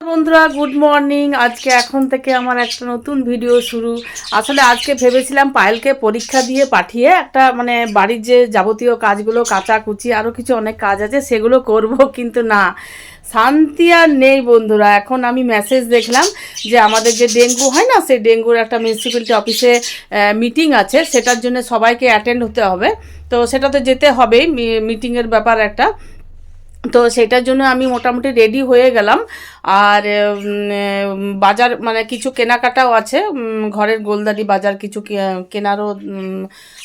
বন্ধুরা good morning আজকে এখন থেকে আমার একটা নতুন ভিডিও শুরু। আসলে আজকে ভেবেছিলাম পায়েলকে পরীক্ষা দিয়ে পাঠিয়ে একটা মানে বাড়ির যে যাবতীয় কাজগুলো, কাচাকুচি আরও কিছু অনেক কাজ আছে, সেগুলো করব, কিন্তু না। শান্তি আর নেই বন্ধুরা। এখন আমি মেসেজ দেখলাম যে আমাদের যে ডেঙ্গু হয় না, সেই ডেঙ্গুর একটা মিউনিসিপ্যালিটি অফিসে মিটিং আছে। সেটার জন্য সবাইকে অ্যাটেন্ড হতে হবে। তো সেটা তো যেতে হবেই মিটিংয়ের ব্যাপার একটা। তো সেটার জন্য আমি মোটামুটি রেডি হয়ে গেলাম। আর বাজার মানে কিছু কেনাকাটাও আছে। ঘরের গোলদারি বাজার কিছু কেনারও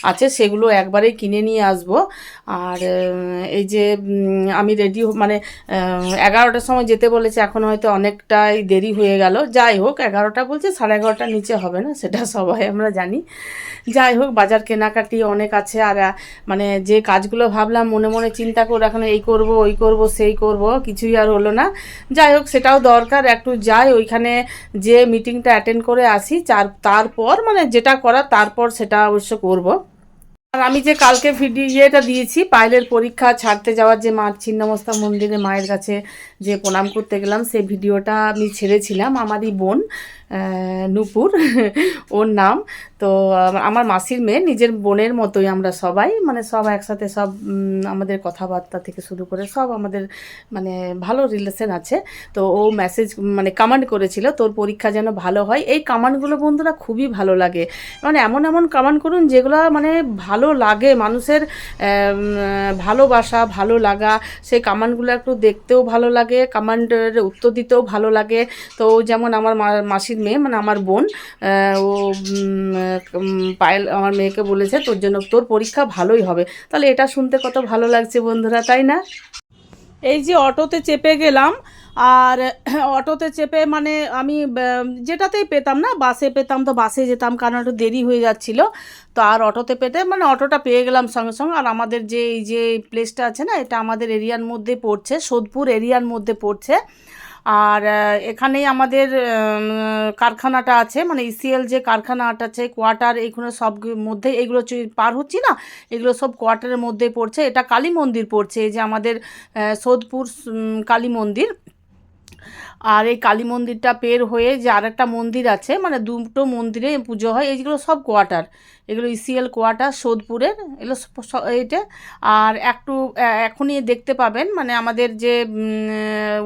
আছে, সেগুলো একবারেই কিনে নিয়ে আসব। আর এই যে আমি রেডি মানে এগারোটার সময় যেতে বলেছে, এখন হয়তো অনেকটাই দেরি হয়ে গেল। যাই হোক, এগারোটা বলছে, সাড়ে এগারোটার নিচে হবে না, সেটা সবাই আমরা জানি। যাই হোক, বাজার কেনাকাটি অনেক আছে, আর মানে যে কাজগুলো ভাবলাম, মনে মনে চিন্তা করে এখন এই করব, ওই করব সেই করব, কিছুই আর হলো না। যাই হোক, সেটাও দরকার। একটু যাই, ওইখানে যে মিটিংটা অ্যাটেন্ড করে আসি, চার, তারপর মানে যেটা করা তারপর সেটা অবশ্য করব। আর আমি যে কালকে ভিডিও ইয়েটা দিয়েছি, পায়েলের পরীক্ষা, ছাড়তে যাওয়ার যে মা ছিন্নমস্তা মন্দিরে মায়ের কাছে যে প্রণাম করতে গেলাম, সেই ভিডিওটা আমি ছেড়েছিলাম। আমারই বোন নূপুর, ওর নাম। তো আমার মাসির মেয়ে, নিজের বোনের মতোই আমরা সবাই। মানে সব একসাথে সব আমাদের কথাবার্তা থেকে শুরু করে সব আমাদের মানে ভালো রিলেশন আছে। তো ও মেসেজ মানে কমেন্ট করেছিল, তোর পরীক্ষা যেন ভালো হয়। এই কমেন্টগুলো বন্ধুরা খুবই ভালো লাগে। মানে এমন এমন কমেন্ট করুন যেগুলো মানে ভালো লাগে। মানুষের ভালোবাসা, ভালো লাগা, সেই কমেন্টগুলো একটু দেখতেও ভালো লাগে কমেন্টের উত্তর দিতেও ভালো লাগে। তো, যেমন আমার মা- মাসির মেয়ে মানে আমার বোন ও পায়েল, আমার মেয়েকে বলেছে, তোর জন্য তোর পরীক্ষা ভালোই হবে। তাহলে এটা শুনতে কত ভালো লাগছে বন্ধুরা, তাই না? এই যে অটোতে চেপে গেলাম, আর অটোতে চেপে মানে আমি যেটাতেই পেতাম না, বাসে পেতাম তো বাসে যেতাম, কারণ একটু দেরি হয়ে যাচ্ছিল। তো আর অটোতে পেতে মানে অটোটা পেয়ে গেলাম সঙ্গে সঙ্গে। আর আমাদের যে, এই যে প্লেসটা আছে না, এটা আমাদের এরিয়ার মধ্যে পড়ছে, সোদপুর এরিয়ার মধ্যে পড়ছে। আর এখানেই আমাদের কারখানাটা আছে মানে ইসিএল যে কারখানাটা আছে, কোয়ার্টার এইগুলো সব মধ্যে এগুলো পার হচ্ছি না, এগুলো সব কোয়ার্টারের মধ্যে পড়ছে, এটা কালী মন্দির পড়ছে, এই যে আমাদের সোদপুর কালী মন্দির। আর এই কালী মন্দিরটা পের হয়ে যে আর একটা মন্দির আছে মানে দুটো মন্দিরে পুজো হয়, এইগুলো সব কোয়ার্টার। এগুলো ইসিএল কোয়ার্টার, সোদপুরের, এগুলো এইটা। আর একটু এখনই দেখতে পাবেন মানে আমাদের যে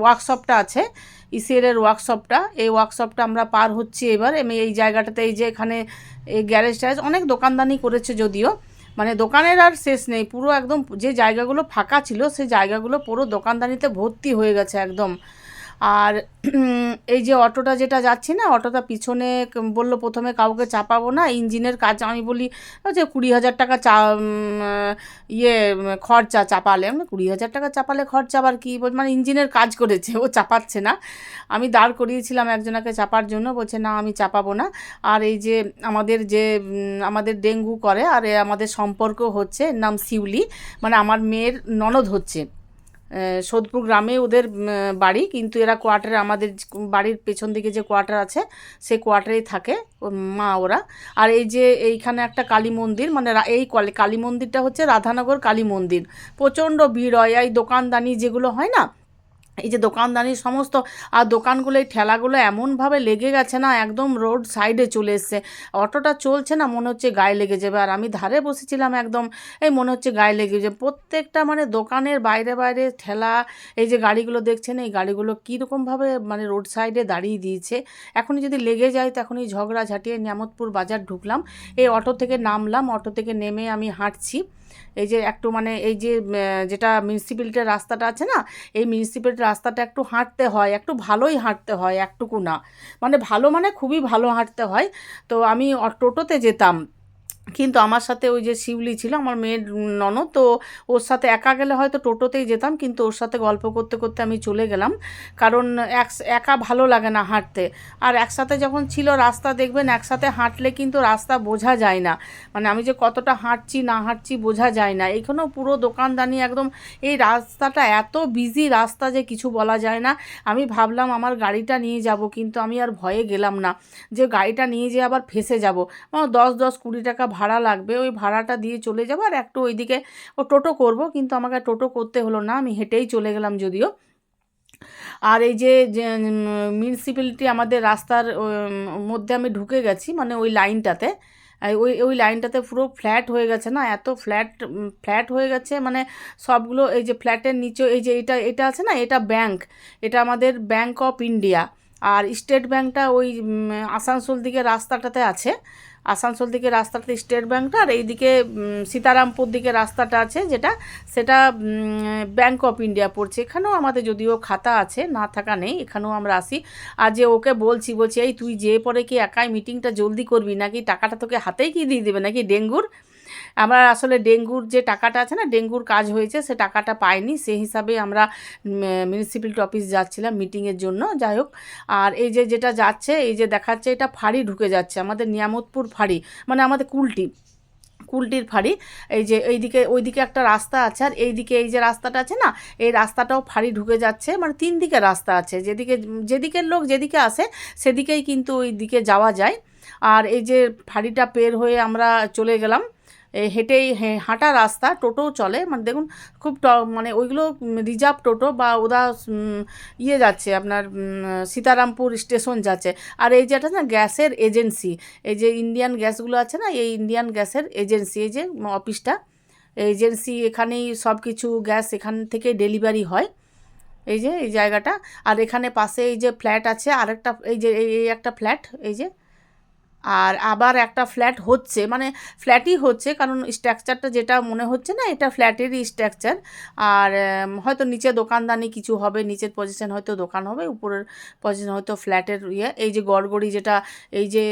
ওয়ার্কশপটা আছে, ইসিএলের ওয়ার্কশপটা, এই ওয়ার্কশপটা আমরা পার হচ্ছি এবার। আমি এই জায়গাটাতে এই যে এখানে এই গ্যারেজ ট্যারেজ অনেক দোকানদানি করেছে যদিও। মানে দোকানের আর শেষ নেই, পুরো একদম যে জায়গাগুলো ফাঁকা ছিল, সেই জায়গাগুলো পুরো দোকানদানিতে ভর্তি হয়ে গেছে একদম। আর এই যে অটোটা যেটা যাচ্ছি না, অটোটা পিছনে বলল প্রথমে কাউকে চাপাবো না, ইঞ্জিনের কাজ আমি বলি, "ওই যে কুড়ি হাজার টাকা চা ইয়ে খরচা চাপালে। কুড়ি হাজার টাকা চাপালে খরচা আবার কি? বল মানে ইঞ্জিনের কাজ করেছে, ও চাপাচ্ছে না। আমি দাঁড় করিয়েছিলাম একজনাকে চাপার জন্য, বলছে, না, আমি চাপাবো না। আর এই যে আমাদের যে আমাদের ডেঙ্গু করে, আর আমাদের সম্পর্ক হচ্ছে নাম শিউলি মানে আমার মেয়ের ননদ হচ্ছে। সোদপুর গ্রামে ওদের বাড়ি, কিন্তু এরা কোয়ার্টারে, আমাদের বাড়ির পেছন দিকে যে কোয়ার্টার আছে সেই কোয়ার্টারেই থাকে মা ওরা। আর এই যে এইখানে একটা কালী মন্দির মানে এই কালী মন্দিরটা হচ্ছে রাধানগর কালী মন্দির। প্রচণ্ড ভিড় হয়, এই দোকানদানি যেগুলো হয় না এই যে দোকানদানির সমস্ত, আর দোকানগুলো, এই ঠেলাগুলো এমনভাবে লেগে গেছে না, একদম রোড সাইডে চলে এসছে। অটোটা চলছে না, মনে হচ্ছে গায়ে লেগে যাবে। আর আমি ধারে বসেছিলাম একদম, এই মনে হচ্ছে গায়ে লেগে যাবে। প্রত্যেকটা মানে দোকানের বাইরে বাইরে ঠেলা, এই যে গাড়িগুলো দেখছেন, এই গাড়িগুলো কীরকমভাবে মানে রোড সাইডে দাঁড়িয়ে দিয়েছে। এখনই যদি লেগে যায়, তখনই ঝগড়া ঝাঁটিয়ে নিয়ামতপুর বাজার ঢুকলাম। এই অটো থেকে নামলাম, অটো থেকে নেমে আমি হাঁটছি। এই যে একটু মানে এই যে যেটা মিউনিসিপ্যালিটির রাস্তাটা আছে না, এই মিউনিসিপ্যালিটির রাস্তাটা একটু হাঁটতে হয়, একটু ভালোই হাঁটতে হয়, একটুকু না। মানে ভালো মানে খুবই ভালো হাঁটতে হয়। তো আমি টোটোতে যেতাম। কিন্তু আমার সাথে ওই যে শিউলি ছিল, আমার মেয়ের ননদ, তো ওর সাথে একা গেলে হয়তো টোটোতেই যেতাম, কিন্তু ওর সাথে গল্প করতে করতে আমি চলে গেলাম। কারণ এক একা ভালো লাগে না হাঁটতে। আর একসাথে যখন ছিল রাস্তা, দেখবেন একসাথে হাঁটলে কিন্তু রাস্তা বোঝা যায় না। মানে আমি যে কতটা হাঁটছি, না হাঁটছি বোঝা যায় না। এখানেও পুরো দোকানদানি একদম, এই রাস্তাটা এত বিজি রাস্তা যে কিছু বলা যায় না। আমি ভাবলাম আমার গাড়িটা নিয়ে যাব, কিন্তু আমি আর ভয়ে গেলাম না। যে গাড়িটা নিয়ে যেয়ে আবার ফেসে যাব। আমার দশ দশ কুড়ি টাকা ভাড়া লাগবে, ওই ভাড়াটা দিয়ে চলে যাব আর একটু ওইদিকে ও টোটো করব। কিন্তু আমাকে টোটো করতে হলো না, আমি হেঁটেই চলে গেলাম যদিও। আর এই যে মিউনিসিপ্যালিটি আমাদের রাস্তার মধ্যে আমি ঢুকে গেছি মানে ওই লাইনটাতে। ওই ওই লাইনটাতে পুরো ফ্ল্যাট হয়ে গেছে না, এত ফ্ল্যাট ফ্ল্যাট হয়ে গেছে মানে সবগুলো এই যে ফ্ল্যাটের নিচে, এই যে এটা এটা আছে না, এটা ব্যাংক, এটা আমাদের ব্যাংক অফ ইন্ডিয়া। আর স্টেট ব্যাংকটা ওই আসানসোল দিকে রাস্তাটাতে আছে। আসানসোল থেকে রাস্তাটা স্টেট ব্যাঙ্কটা আর এইদিকে সীতারামপুর দিকে রাস্তাটা আছে যেটা, সেটা ব্যাঙ্ক অফ ইন্ডিয়া পড়ছে। এখানেও আমাদের যদিও খাতা আছে, না থাকা নেই, এখানেও আমরা আসি। আর যে ওকে বলছি বলছি, এই তুই যে পরে কি একাই মিটিংটা জলদি করবি? নাকি টাকাটা তোকে হাতেই কি দিয়ে দেবে? নাকি ডেঙ্গুর? আমরা আসলে ডেঙ্গুর যে টাকাটা আছে না, ডেঙ্গুর কাজ হয়েছে, সে টাকাটা পাইনি। সেই হিসাবে আমরা মিউনিসিপ্যালিটি অফিস যাচ্ছিলাম মিটিংয়ের জন্য, যাই হোক। আর এই যে যেটা যাচ্ছে, এই যে দেখাচ্ছে, এটা ফাঁড়ি ঢুকে যাচ্ছে, আমাদের নিয়ামতপুর ফাঁড়ি মানে আমাদের কুলটি, কুলটির ফাঁড়ি। এই যে এইদিকে, ওইদিকে একটা রাস্তা আছে, আর এইদিকে এই যে রাস্তাটা আছে না, এই রাস্তাটাও ফাঁড়ি ঢুকে যাচ্ছে মানে তিন দিকে রাস্তা আছে, যেদিকে, যেদিকের লোক যেদিকে আসে, সেদিকেই কিন্তু ওই দিকে যাওয়া যায়। আর এই যে ফাঁড়িটা পের হয়ে আমরা চলে গেলাম হেঁটেই হাঁটা রাস্তা, টোটো চলে। মানে দেখুন, খুব মানে ওইগুলো রিজার্ভ টোটো বা ওরা ইয়ে যাচ্ছে, আপনার সীতারামপুর স্টেশন যাচ্ছে। আর এই যে একটা না গ্যাসের এজেন্সি, এই যে ইন্ডিয়ান গ্যাসগুলো আছে না, এই ইন্ডিয়ান গ্যাসের এজেন্সি, এই যে অফিসটা, এজেন্সি এখানেই সব কিছু গ্যাস এখান থেকে ডেলিভারি হয়। এই যে, এই জায়গাটা। আর এখানে পাশে এই যে ফ্ল্যাট আছে, আরেকটা, এই যে এই একটা ফ্ল্যাট, এই যে আর আবার একটা ফ্ল্যাট হচ্ছে মানে ফ্ল্যাটই হচ্ছে, কারণ স্ট্রাকচারটা যেটা মনে হচ্ছে না, এটা ফ্ল্যাটেরই স্ট্রাকচার আর হয়তো নিচে দোকানদানি কিছু হবে, নিচের পজিশন হয়তো দোকান হবে, উপরের পজিশন হয়তো ফ্ল্যাটের ইয়ে। এই যে গড়গড়ি যেটা, এই যে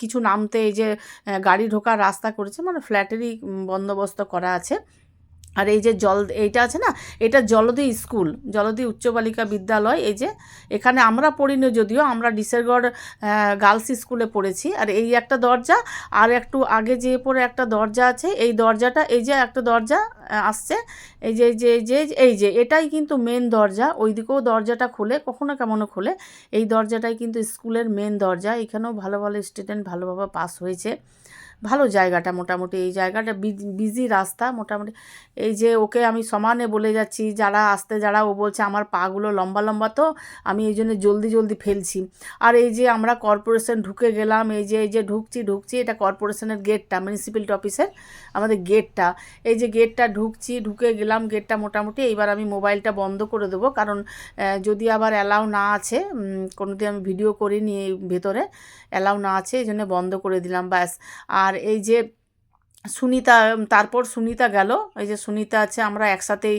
কিছু নামতে এই যে গাড়ি ঢোকার রাস্তা করেছে মানে ফ্ল্যাটেরই বন্দোবস্ত করা আছে। আর এই যে জল, এইটা আছে না? এটা জলদি স্কুল, জলদি উচ্চ বালিকা বিদ্যালয়। এই যে এখানে আমরা পড়িনি যদিও, আমরা ডিসেরগড় গার্লস স্কুলে পড়েছি। আর এই একটা দরজা, আর একটু আগে যে পরে একটা দরজা আছে, এই দরজাটা, এই যে একটা দরজা আসছে, এই যে যে যে, এই যে এটাই কিন্তু মেন দরজা। ওই দিকেও দরজাটা খুলে, কখনো কেমনও খুলে। এই দরজাটাই কিন্তু স্কুলের মেন দরজা। এখানেও ভালো ভালো স্টুডেন্ট ভালোভাবে পাস হয়েছে। ভালো জায়গাটা মোটামুটি, এই জায়গাটা বিজি রাস্তা মোটামুটি। এই যে ওকে আমি সমানে বলে যাচ্ছি, যারা আসতে, যারা ও বলছে, আমার পাগুলো লম্বা লম্বা তো, আমি এই জন্য জলদি জলদি ফেলছি। আর এই যে আমরা কর্পোরেশন ঢুকে গেলাম, এই যে এই যে ঢুকছি ঢুকছি, এটা কর্পোরেশনের গেটটা মিউনিসিপ্যালিটি অফিসের আমাদের গেটটা এই যে গেটটা ঢুকছি, ঢুকে গেলাম গেটটা মোটামুটি, এইবার আমি মোবাইলটা বন্ধ করে দেবো। কারণ যদি আবার অ্যালাউ না আছে কোনোদিন আমি ভিডিও করিনি এই ভেতরে অ্যালাউ না আছে, এই জন্য বন্ধ করে দিলাম, ব্যাস। আর এই যে সুনিতা তারপর সুনিতা গেল। এই যে সুনিতা আছে, আমরা একসাথেই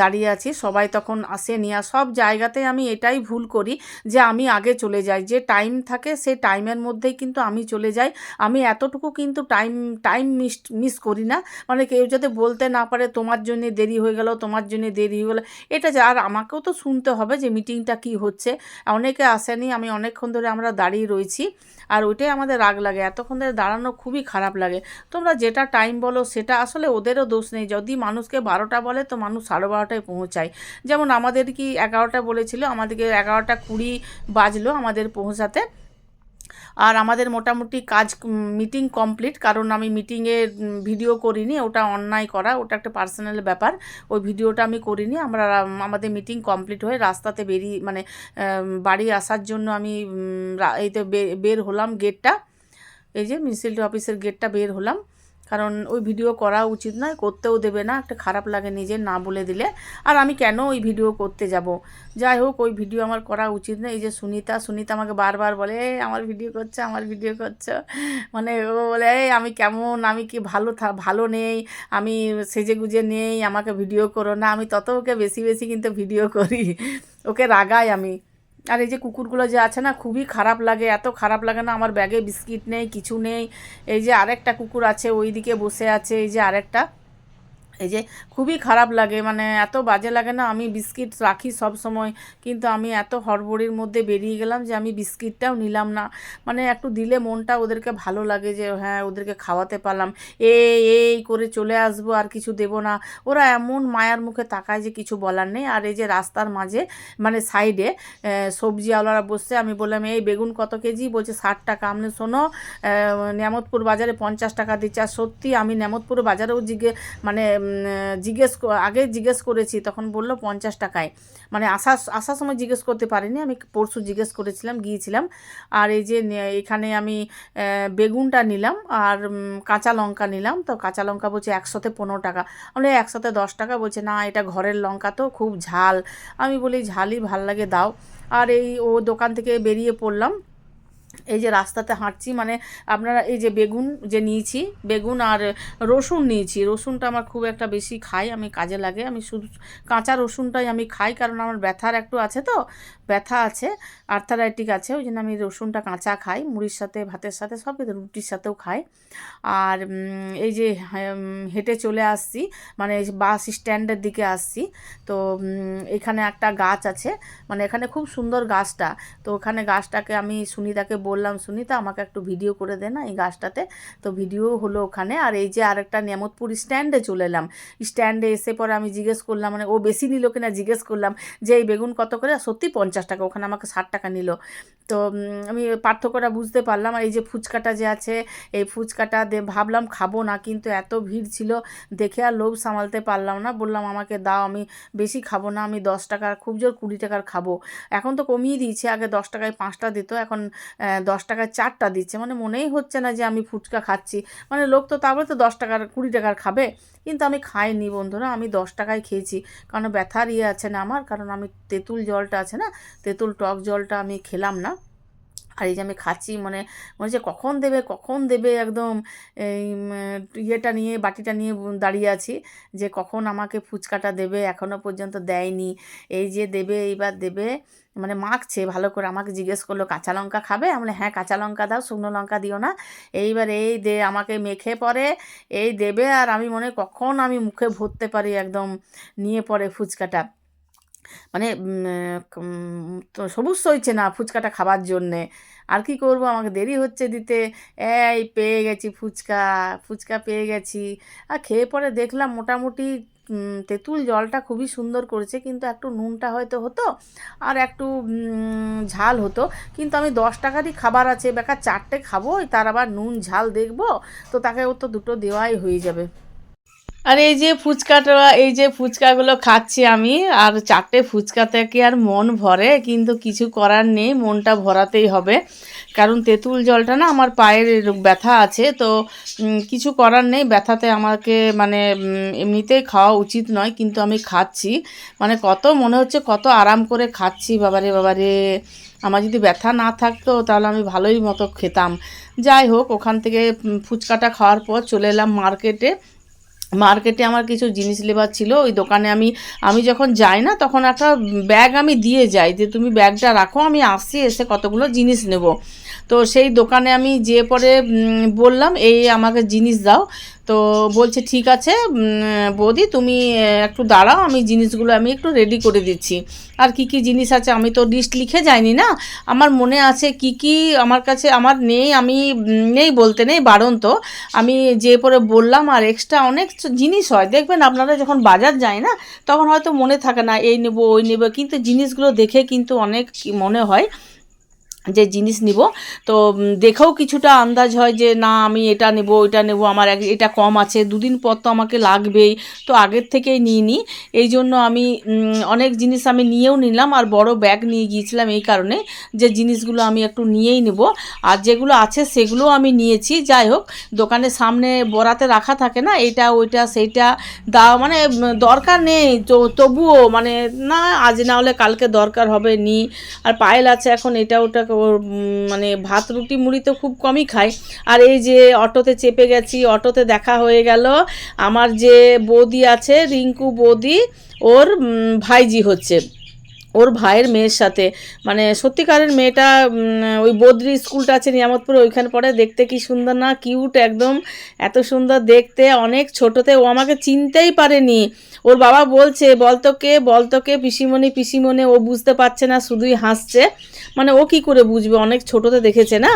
দাঁড়িয়ে আছি। সবাই তখন আসেনি আর সব জায়গাতে আমি এটাই ভুল করি যে আমি আগে চলে যাই। যে টাইম থাকে সেই টাইমের মধ্যেই কিন্তু আমি চলে যাই। আমি এতটুকু কিন্তু টাইম টাইম মিস মিস করি না। মানে কেউ যাতে বলতে না পারে, তোমার জন্য দেরি হয়ে গেল, তোমার জন্য দেরি হয়ে গেলো। এটা যা, আর আমাকেও তো শুনতে হবে যে মিটিংটা কি হচ্ছে। অনেকে আসেনি, আমি অনেকক্ষণ ধরে আমরা দাঁড়িয়ে রয়েছি। আর ওইটাই আমাদের রাগ লাগে। এতক্ষণ ধরে দাঁড়ানো খুবই খারাপ লাগে। তোমরা যেটা টাইম বলো, সেটা আসলে ওদেরও দোষ নেই। যদি মানুষকে বারোটা বলে, তো মানুষ সাড়ে বারোটায় পৌঁছায়। যেমন আমাদের কি এগারোটা বলেছিল, আমাদেরকে এগারোটা কুড়ি বাজলো আমাদের পৌঁছাতে। আর আমাদের মোটামুটি কাজ মিটিং কমপ্লিট কারণ আমি মিটিংয়ে ভিডিও করিনি, ওটা অন্যায় করা, ওটা একটা পার্সোনাল ব্যাপার। ওই ভিডিওটা আমি করিনি, আমরা আমাদের মিটিং কমপ্লিট হয়ে রাস্তাতে বেরিয়ে মানে বাড়ি আসার জন্য আমি এই তো বের হলাম গেটটা এই যে মিউনিসিপ্যালিটি অফিসের গেটটা বের হলাম। কারণ ওই ভিডিও করা উচিত নয় করতেও দেবে না। একটা খারাপ লাগে নিজের না বলে দিলে। আর আমি কেন ওই ভিডিও করতে যাব? যাই হোক ওই ভিডিও আমার করা উচিত না এই যে সুনিতা সুনিতা আমাকে বারবার বলে "এই, আমার ভিডিও করছে আমার ভিডিও করছে। মানে ও বলে "এই, আমি কেমন? আমি কি ভালো থা ভালো নেই? আমি সেজে গুজে নেই? আমাকে ভিডিও করো না। আমি তত ওকে বেশি বেশি কিন্তু ভিডিও করি। ওকে রাগাই আমি। আর এই যে কুকুরগুলো যে আছে না, খুবই খারাপ লাগে, এত খারাপ লাগে না, আমার ব্যাগে বিস্কিট নেই, কিছু নেই। এই যে আরেকটা কুকুর আছে ওই দিকে বসে আছে, এই যে আরেকটা। এই যে খুবই খারাপ লাগে মানে এত বাজে লাগে না আমি বিস্কিট রাখি সব সময় কিন্তু আমি এত হড়বড়ির মধ্যে বেরিয়ে গেলাম যে আমি বিস্কিটটাও নিলাম না। মানে একটু দিলে মনটা ওদেরকে ভালো লাগে যে হ্যাঁ ওদেরকে খাওয়াতে পারলাম। এই এই করে চলে আসব আর কিছু দেবো না। ওরা এমন মায়ার মুখে তাকায় যে কিছু বলার নেই। আর এই যে রাস্তার মাঝে মানে সাইডে সবজিওয়ালারা বসছে আমি বললাম এই বেগুন কত কেজি? বলছে ষাট টাকা। আপনি শোনো আহ, নিয়ামতপুর বাজারে পঞ্চাশ টাকা দিচ্ছে। আর সত্যি আমি নিয়ামতপুর বাজারেও জিগে মানে জিজ্ঞেস আগে জিজ্ঞেস করেছি, তখন বলল পঞ্চাশ টাকায়। মানে আসার আসার সময় জিজ্ঞেস করতে পারিনি, আমি পরশু জিজ্ঞেস করেছিলাম, গিয়েছিলাম। আর এই যে এখানে আমি বেগুনটা নিলাম আর কাঁচা লঙ্কা নিলাম। তো কাঁচা লঙ্কা বলছে একশোতে পনেরো টাকা। বলে, একশোতে দশ টাকা? বলছে, না, এটা ঘরের লঙ্কা তো, খুব ঝাল। আমি বলি, ঝালই ভালো লাগে, দাও। আর এই ও দোকান থেকে বেরিয়ে পড়লাম। এই যে রাস্তাতে হাঁটছি মানে আপনারা এই যে বেগুন যে নিয়েছি, বেগুন আর রসুন নিয়েছি, রসুনটা আমার খুব একটা বেশি খাই, আমি কাজে লাগে, আমি শুধু কাঁচা রসুনটাই আমি খাই, কারণ আমার ব্যথার একটু আছে তো, ব্যথা আছে, আর্থারাইটিক আছে, ওই জন্য আমি রসুনটা কাঁচা খাই, মুড়ির সাথে, ভাতের সাথে সব রুটির সাথেও খাই। আর এই যে হেঁটে চলে আসছি মানে বাস স্ট্যান্ডের দিকে আসছি, তো এখানে একটা গাছ আছে মানে এখানে খুব সুন্দর গাছটা, তো ওখানে গাছটাকে আমি সুনিতাকে বললাম, সুনিতা, আমাকে একটু ভিডিও করে দে না এই গাছটাতে। তো ভিডিও হলো ওখানে। আর এই যে আরেকটা নিয়ামতপুর স্ট্যান্ডে চলে এলাম। স্ট্যান্ডে এসে পরে আমি জিজ্ঞেস করলাম মানে ও বেশি নিল কিনা জিজ্ঞেস করলাম যে, এই বেগুন কত করে? সত্যি পঞ্চাশ টাকা, ওখানে আমাকে ষাট টাকা নিল। তো আমি পার্থক্যটা বুঝতে পারলাম। আর এই যে ফুচকাটা যে আছে, এই ফুচকাটা ভাবলাম খাব না, কিন্তু এত ভিড় ছিল, দেখে আর লোভ সামালতে পারলাম না। বললাম, আমাকে দাও, আমি বেশি খাব না, আমি দশ টাকার খুব জোর কুড়ি টাকার খাব। এখন তো কমিয়ে দিয়েছে, আগে দশ টাকায় পাঁচটা দিত, এখন দশ টাকার চারটা দিচ্ছে। মানে মনেই হচ্ছে না যে আমি ফুচকা খাচ্ছি। মানে লোক তো তারপরে তো দশ টাকার, কুড়ি টাকার খাবে। কিন্তু আমি খাইনি বন্ধুরা, আমি দশ টাকায় খেয়েছি। কারণ ব্যথার ইয়ে আছে না আমার, কারণ আমি তেঁতুল জলটা আছে না, তেঁতুল টক জলটা আমি খেলাম না। আর এই যে আমি খাচ্ছি মানে মনে হচ্ছে কখন দেবে কখন দেবে একদম এই ইয়েটা নিয়ে বাটিটা নিয়ে দাঁড়িয়ে আছি যে কখন আমাকে ফুচকাটা দেবে এখনও পর্যন্ত দেয়নি। এই যে দেবে এইবার দেবে মানে মাখছে ভালো করে আমাকে জিজ্ঞেস করল কাঁচা লঙ্কা খাবে? আমি বলি, হ্যাঁ কাঁচা লঙ্কা দাও শুকনো লঙ্কা দিও না। এইবার এই দে আমাকে মেখে পরে এই দেবে আর আমি মনে কখন আমি মুখে ভরতে পারি একদম নিয়ে পড়ে ফুচকাটা। মানে তো সবুজ হয়েছে না ফুচকাটা খাবার জন্যে। আর কি করব? আমাকে দেরি হচ্ছে দিতে। এই পেয়ে গেছি ফুচকা ফুচকা পেয়ে গেছি। আর খেয়ে পরে দেখলাম মোটামুটি তেঁতুল জলটা খুবই সুন্দর করেছে, কিন্তু একটু নুনটা হয়তো হতো আর একটু ঝাল হতো। কিন্তু আমি দশ টাকারই খাবার আছে, বেকার চারটে খাব তার আবার নুন, ঝাল দেখব, তো তাকে ও তো দুটো দেওয়াই হয়ে যাবে। আর এই যে ফুচকাটা, এই যে ফুচকাগুলো খাচ্ছি আমি, আর চারটে ফুচকাতে কি আর মন ভরে, কিন্তু কিছু করার নেই, মনটা ভরাতেই হবে। কারণ তেঁতুল জলটা না আমার পায়ের ব্যথা আছে, তো কিছু করার নেই, ব্যথাতে আমাকে মানে এমনিতেই খাওয়া উচিত নয়, কিন্তু আমি খাচ্ছি। মানে কত, মনে হচ্ছে কত আরাম করে খাচ্ছি, বাবারে বাবারে। আমার যদি ব্যথা না থাকতো, তাহলে আমি ভালোই মতো খেতাম। যাই হোক, ওখান থেকে ফুচকাটা খাওয়ার পর চলে এলাম মার্কেটে। মার্কেটে আমার কিছু জিনিস লেবার ছিল, ওই দোকানে আমি আমি যখন যাই না, তখন একটা ব্যাগ আমি দিয়ে যাই, যে তুমি ব্যাগটা রাখো, আমি আসছি এসে কতগুলো জিনিস নেব। তো সেই দোকানে আমি যেয়ে পরে বললাম, এই আমাকে জিনিস দাও। তো বলছে, ঠিক আছে বৌদি, তুমি একটু দাঁড়াও, আমি জিনিসগুলো আমি একটু রেডি করে দিচ্ছি। আর কি কি জিনিস আছে? আমি তো লিস্ট লিখে যাইনি না? আমার মনে আছে কি কি আমার কাছে, আমার নেই, আমি নেই বলতে নেই বারণ তো আমি যে পরে বললাম, আর এক্সট্রা অনেক জিনিস হয়। দেখবেন আপনারা যখন বাজার যায় না, তখন হয়তো মনে থাকে না, এই নেব, ওই নেব। কিন্তু জিনিসগুলো দেখে কিন্তু অনেক মনে হয়। যে জিনিস নিব। তো দেখেও কিছুটা আন্দাজ হয় যে, না, আমি এটা নেব, ওইটা নেব, আমার এটা কম আছে, দুদিন পর তো আমাকে লাগবেই। তো আগের থেকেই নিয়ে নিই। এই জন্য আমি অনেক জিনিস আমি নিয়েও নিলাম, আর বড় ব্যাগ নিয়ে গিয়েছিলাম এই কারণে যে জিনিসগুলো আমি একটু নিয়েই নেব। আর যেগুলো আছে, সেগুলোও আমি নিয়েছি। যাই হোক দোকানের সামনে বরাতে রাখা থাকে না এটা ওইটা, সেইটা, দা মানে দরকার নেই। তো, তবুও মানে না, আজ না হলে কালকে দরকার হবে নি আর পায়েল আছে এখন, এটা, ওটা মানে ভাত, রুটি, মুড়ি তো খুব কমই খাই আর এই যে অটোতে চেপে গেছি, অটোতে দেখা হয়ে গেল, আমার যে বৌদি আছে, রিঙ্কু বৌদি, ওর ভাইজি হচ্ছে। ওর ভাইয়ের মেয়ের সাথে। মানে সত্যিকারের মেয়েটা ওই বদ্রি স্কুলটা আছে নিয়ামতপুরে, ওইখানে পড়ে। দেখতে কি সুন্দর না, কিউট একদম, এত সুন্দর দেখতে। অনেক ছোটোতে, ও আমাকে চিনতেই পারেনি। ওর বাবা বলছে বলতো কে বলতো কে, পিসিমণি পিসিমণি। ও বুঝতে পারছে না, শুধুই হাসছে। মানে ও কি করে বুঝবে? অনেক ছোটোতে দেখেছে না?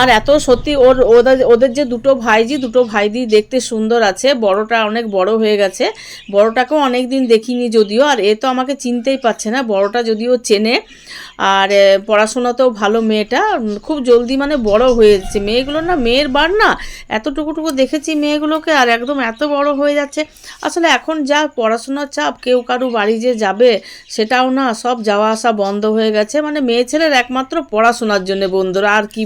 আর এত সত্যি ওর, ওদের ওদের যে দুটো ভাইজি, দুটো ভাইদি দেখতে সুন্দর আছে, বড়টা অনেক বড় হয়ে গেছে। বড়টাকেও অনেক দিন দেখিনি যদিও, আর এ তো আমাকে চিনতেই পারছে না, বড়টা যদিও চেনে। আর পড়াশোনাতেও ভালো মেয়েটা খুব জলদি মানে বড় হয়েছে মেয়েগুলো না, মেয়ের বার না, এতটুকুটুকু দেখেছি মেয়েগুলোকে, আর একদম এত বড় হয়ে যাচ্ছে। আসলে এখন যা পড়াশোনার চাপ, কেউ কারু বাড়ি যে যাবে, সেটাও না, সব যাওয়া আসা বন্ধ হয়ে গেছে। মানে মেয়ে ছেলের একমাত্র পড়াশোনার জন্য বন্ধুরা, আর কি